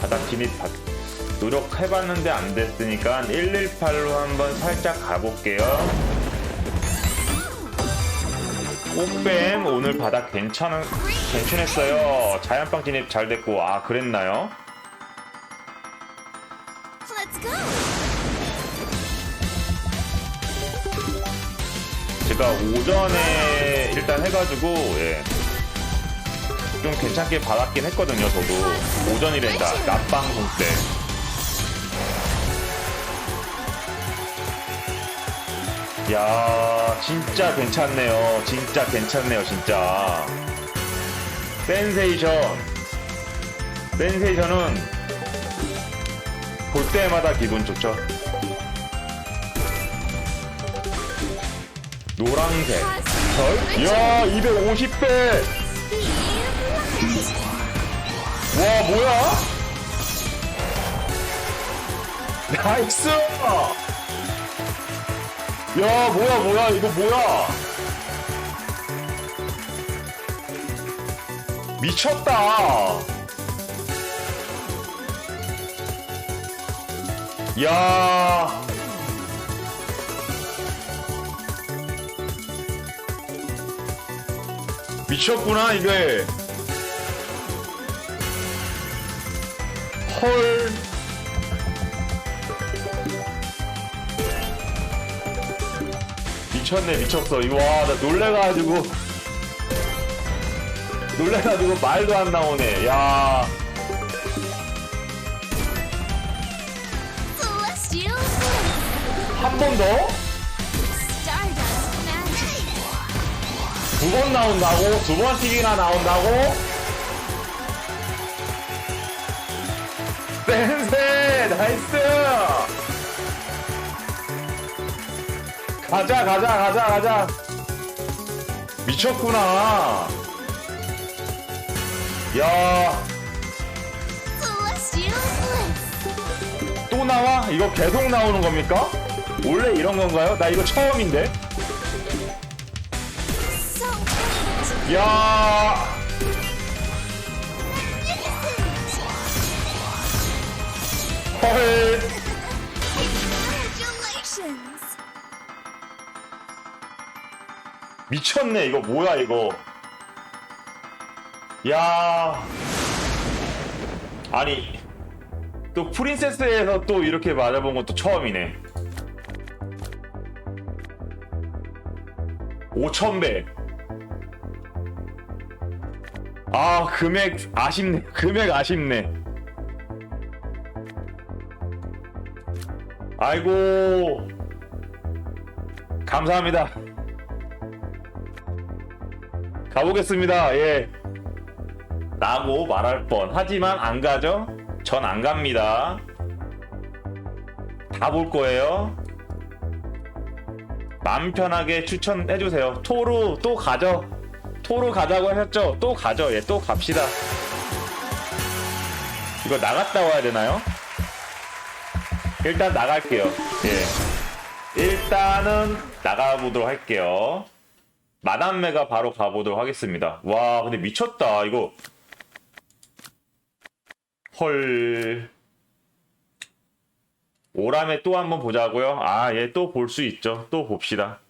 바닥 진입 바- 노력해봤는데 안 됐으니까 118로 한번 살짝 가볼게요. 꽃뱀 오늘 바닥 괜찮은 괜찮았어요. 자연빵 진입 잘 됐고 아 그랬나요? 제가 오전에 일단 해가지고 예. 좀 괜찮게 받았긴 했거든요. 저도 오전이랜다 낮 방송 때. 야 진짜 괜찮네요. 진짜 괜찮네요. 진짜. 센세이션. 센세이션은 볼 때마다 기분 좋죠. 노란색. 절? 야, 250배! 와, 뭐야? 나이스! 야, 뭐야, 뭐야, 이거 뭐야? 미쳤다! 야, 미쳤구나 이게 헐 미쳤네 미쳤어 이거 와 나 놀래가지고 놀래가지고 말도 안 나오네 야. 한 번 더? 두 번 나온다고? 두 번씩이나 나온다고? 센세 나이스 가자 가자 가자 가자 미쳤구나 야 Celestial Bliss. 또 나와? 이거 계속 나오는 겁니까? 원래 이런 건가요? 나 이거 처음인데? 야 Congratulations. 미쳤네 이거 뭐야 이거. 야. 아니 또 프린세스에서 또 이렇게 맞아본 것도 처음이네. 5천배 아 금액 아쉽네 금액 아쉽네 아이고 감사합니다 가보겠습니다. 예. 라고 말할 뻔. 하지만 안 가죠? 전 안 갑니다. 다 볼 거예요. 마음 편하게 추천해 주세요. 토로 또 가죠? 토로 가자고 하셨죠? 또 가죠. 예, 또 갑시다. 이거 나갔다 와야 되나요? 일단 나갈게요. 예. 일단은 나가보도록 할게요. 마담메가 바로 가보도록 하겠습니다. 와, 근데 미쳤다. 이거. 헐. 오람에 또 한번 보자고요? 아, 얘또볼 수 있죠. 또 봅시다.